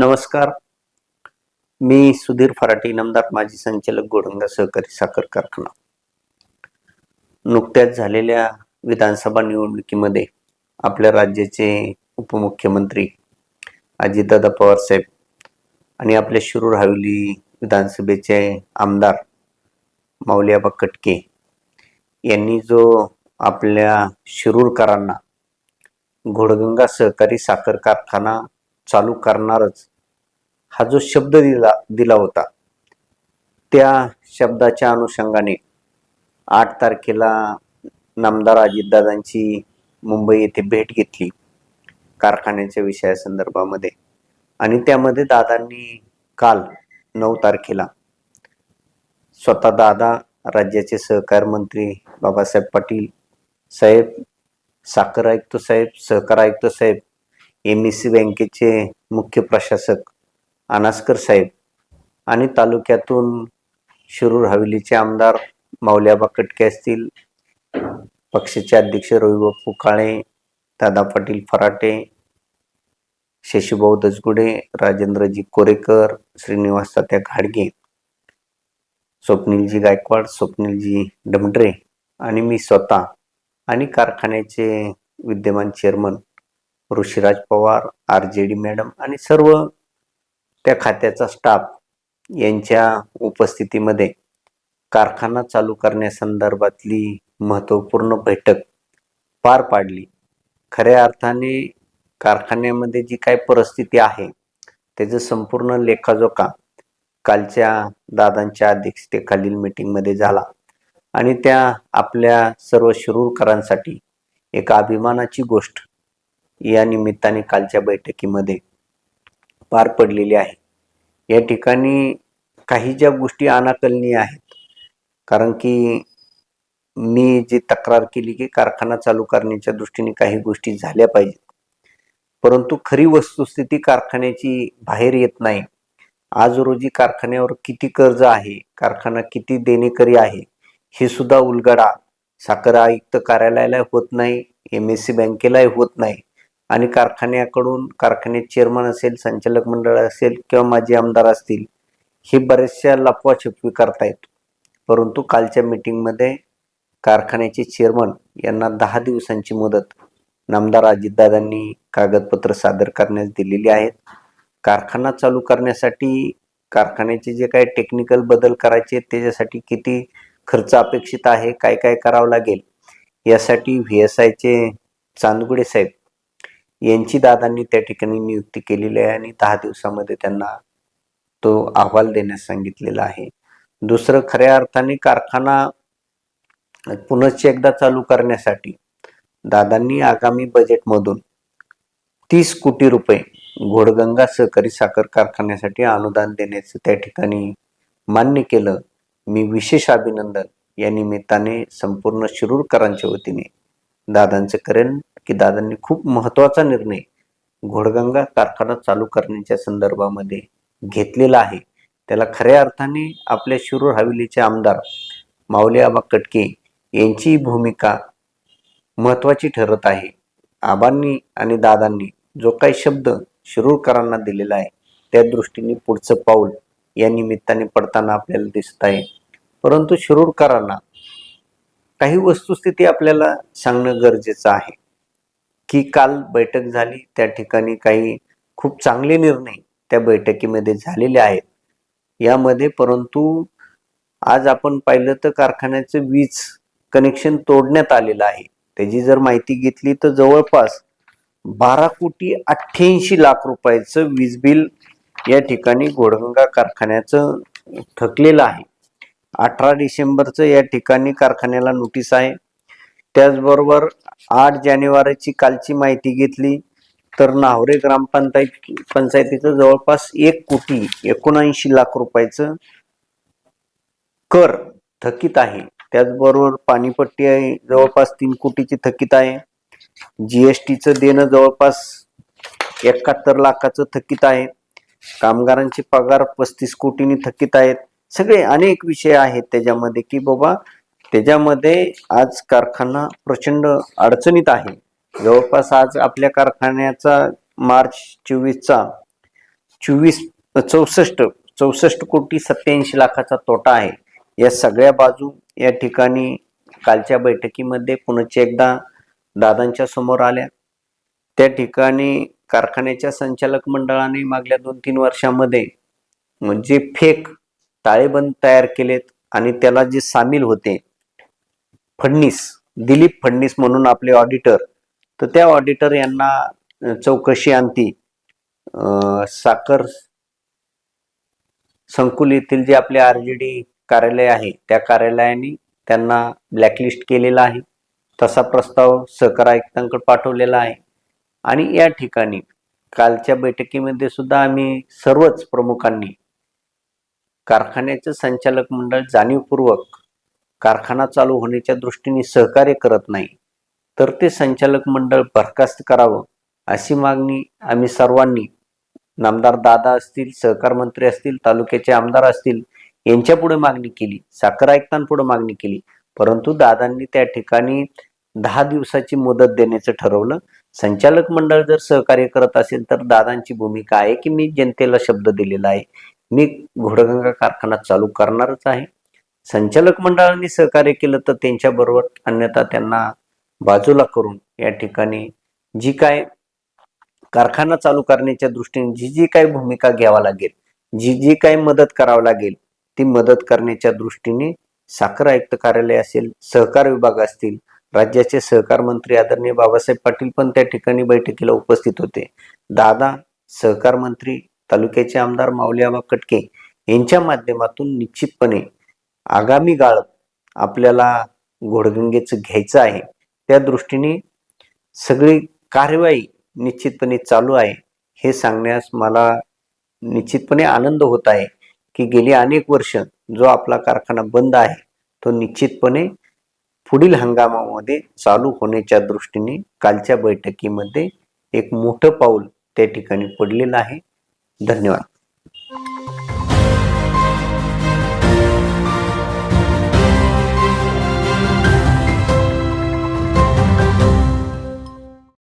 नमस्कार. मी सुधीर फराटे इनामदार माजी संचालक गोडंगा सहकारी साखर कारखाना. नुकत्याच झालेल्या विधानसभा निवडणुकीमध्ये आपल्या राज्याचे उपमुख्यमंत्री अजितदादा पवार साहेब आणि आपल्या शिरूर हवेली विधानसभेचे आमदार माऊलीआबा कटके यांनी जो आपल्या शिरूरकरांना घोडगंगा सहकारी साखर कारखाना चालू करणारच. हा जो शब्द दिला दिला होता त्या शब्दाच्या अनुषंगाने आठ तारखेला नामदार अजितदादांची मुंबई येथे भेट घेतली कारखान्याच्या विषयासंदर्भामध्ये आणि त्यामध्ये दादांनी काल नऊ तारखेला स्वतः दादा राज्याचे सहकार मंत्री बाबासाहेब पाटील साहेब साखर आयुक्त साहेब सहकार आयुक्त साहेब एम एस सी बँकेचे मुख्य प्रशासक अनास्कर साहेब आणि तालुक्यातून शिरूर हवेलीचे आमदार माऊल्याबा कटके असतील. पक्षाचे अध्यक्ष रविबापू काळे दादा पाटील फराटे शशीभाऊ दसगुडे राजेंद्रजी कोरेकर श्रीनिवास तात्या घाडगे स्वप्नीलजी गायकवाड स्वप्नीलजी डमडरे आणि मी स्वतः आणि कारखान्याचे विद्यमान chairman Rishiraj Pawar R J D madam आणि सर्व त्या खात्याचा स्टाफ यांच्या उपस्थितीमध्ये कारखाना चालू करण्यासंदर्भातली महत्त्वपूर्ण बैठक पार पाडली. खऱ्या अर्थाने कारखान्यामध्ये जी काय परिस्थिती आहे त्याचं संपूर्ण लेखाजोखा कालच्या दादांच्या अध्यक्षतेखालील मीटिंगमध्ये झाला आणि त्या आपल्या सर्व शिरूरकरांसाठी एक अभिमानाची गोष्ट या निमित्ताने कालच्या बैठकीमध्ये पार पडलेली आहे. या ठिकाणी काही ज्या गोष्टी अनाकलनीय आहेत कारण की मी जी तक्रार केली की कारखाना चालू करण्याच्या दृष्टीने काही गोष्टी झाल्या पाहिजेत. परंतु खरी वस्तुस्थिती कारखान्याची बाहेर येत नाही. आज रोजी कारखान्यावर किती कर्ज आहे कारखाना किती देणेकरी आहे हे सुद्धा उलगडा. साखर आयुक्त कार्यालयाला होत नाही एम एस सी बँकेलाही होत नाही. आणि कारखान्याकडून कारखान्यात चेअरमन असेल संचालक मंडळ असेल किंवा माजी आमदार असतील हे बऱ्याचशा लपवा छपवी करतायत. परंतु कालच्या मीटिंगमध्ये कारखान्याचे चेअरमन यांना दहा दिवसांची मुदत नामदार अजितदादांनी कागदपत्र सादर करण्यास दिलेली आहेत. कारखाना चालू करण्यासाठी कारखान्याचे जे काही टेक्निकल बदल करायचे त्याच्यासाठी किती खर्च अपेक्षित आहे काय काय करावं लागेल यासाठी व्ही एस आयचे चांदगुडे साहेब यांची दादांनी त्या ठिकाणी नियुक्ती केलेली आहे आणि दहा दिवसामध्ये त्यांना तो अहवाल देण्यास सांगितलेला आहे. दुसरं खऱ्या अर्थाने कारखाना पुनश्च एकदा चालू करण्यासाठी दादांनी आगामी बजेटमधून तीस कोटी रुपये घोडगंगा सहकारी साखर कारखान्यासाठी अनुदान देण्याचं त्या ठिकाणी मान्य केलं. मी विशेष अभिनंदन या निमित्ताने संपूर्ण शिरूरकरांच्या वतीने दादांचं करेन. की दादांनी खूप महत्त्वाचा निर्णय घोडगंगा कारखाना चालू करण्याच्या संदर्भामध्ये घेतलेला आहे. त्याला खऱ्या अर्थाने आपल्या शिरूर हवेलीचे आमदार माऊली आबा कटके यांची भूमिका महत्वाची ठरत आहे. आबांनी आणि दादांनी जो काही शब्द शिरूरकरांना दिलेला आहे त्या दृष्टीने पुढचं पाऊल या निमित्ताने पडताना आपल्याला दिसत आहे. परंतु शिरूरकरांना काही वस्तुस्थिती आपल्याला सांगणं गरजेचं आहे. की काल बैठक झाली त्या ठिकाणी काही खूप चांगले निर्णय त्या बैठकीमध्ये झालेले आहेत. यामध्ये परंतु आज आपण पाहिलं तर कारखान्याचं वीज कनेक्शन तोडण्यात आलेलं आहे. त्याची जर माहिती घेतली तर जवळपास बारा कोटी अठ्ठ्याऐंशी लाख रुपयाचं वीज बिल या ठिकाणी घोडगंगा कारखान्याचं थकलेलं आहे. अठरा डिसेंबरचं या ठिकाणी कारखान्याला नोटीस आहे. त्याचबरोबर आठ जानेवारीची कालची माहिती घेतली तर नावरे ग्रामपंचायत पंचायतीचं जवळपास एक कोटी एकोणऐंशी लाख रुपयाचं कर थकीत आहे. त्याचबरोबर पाणीपट्टी आहे जवळपास तीन कोटीची थकीत आहे. जीएसटीचं देणं जवळपास एकाहत्तर लाखाचं थकीत आहे. कामगारांचे पगार पस्तीस कोटींनी थकीत आहेत. सगळे अनेक विषय आहेत त्याच्यामध्ये की बाबा त्याच्यामध्ये आज कारखाना प्रचंड अडचणीत आहे. जवळपास आज आपल्या कारखान्याचा मार्च चोवीसचा चोवीस चौसष्ट चौसष्ट कोटी सत्याऐंशी लाखाचा तोटा आहे. या सगळ्या बाजू या ठिकाणी कालच्या बैठकीमध्ये पुनश्च एकदा दादांच्या समोर आल्या. त्या ठिकाणी कारखान्याच्या संचालक मंडळाने मागल्या दोन तीन वर्षामध्ये म्हणजे फेक ताळेबंद तयार केलेत आणि त्याला जे सामील होते फडणीस दिलीप फडणीस म्हणून आपले ऑडिटर तर त्या ऑडिटर यांना चौकशी आणती. साखर संकुल येथील जे आपले आर जी डी कार्यालय आहे त्या कार्यालयाने त्यांना ब्लॅकलिस्ट केलेला आहे. तसा प्रस्ताव सहकार आयुक्तांकडे पाठवलेला आहे. आणि या ठिकाणी कालच्या बैठकीमध्ये सुद्धा आम्ही सर्वच प्रमुखांनी कारखान्याचं संचालक मंडळ जाणीवपूर्वक कारखाना चालू होण्याच्या दृष्टीने सहकार्य करत नाही तर ते संचालक मंडळ बरखास्त करावं अशी मागणी आम्ही सर्वांनी नामदार दादा असतील सहकार मंत्री असतील तालुक्याचे आमदार असतील यांच्या पुढे मागणी केली साखर आयुक्तांपुढे मागणी केली. परंतु दादांनी त्या ठिकाणी दहा दिवसाची मुदत देण्याचं ठरवलं. संचालक मंडळ जर सहकार्य करत असेल तर दादांची भूमिका आहे की मी जनतेला शब्द दिलेला आहे. मी घोडगंगा कारखाना चालू करणारच आहे. संचालक मंडळाने सहकार्य केलं तर त्यांच्याबरोबर अन्यथा त्यांना बाजूला करून या ठिकाणी जी काय कारखाना चालू करण्याच्या दृष्टीने जी जी काय भूमिका घ्यावा लागेल जी जी काय मदत करावी लागेल ती मदत करण्याच्या दृष्टीने साखर आयुक्त कार्यालय असेल सहकार विभाग असतील राज्याचे सहकार मंत्री आदरणीय बाबासाहेब पाटील पण त्या ठिकाणी बैठकीला उपस्थित होते. दादा सहकार मंत्री तालुक्याचे आमदार माऊलीआबा कटके यांच्या माध्यमातून निश्चितपणे आगामी काळात आपल्याला घोडगंगेचं घ्यायचं आहे त्या दृष्टीने सगळी कार्यवाही निश्चितपणे चालू आहे. हे सांगण्यास मला निश्चितपणे आनंद होत आहे की गेली अनेक वर्ष जो आपला कारखाना बंद आहे तो निश्चितपणे पुढील हंगामामध्ये चालू होण्याच्या दृष्टीने कालच्या बैठकीमध्ये एक मोठं पाऊल त्या ठिकाणी पडलेलं आहे. धन्यवाद.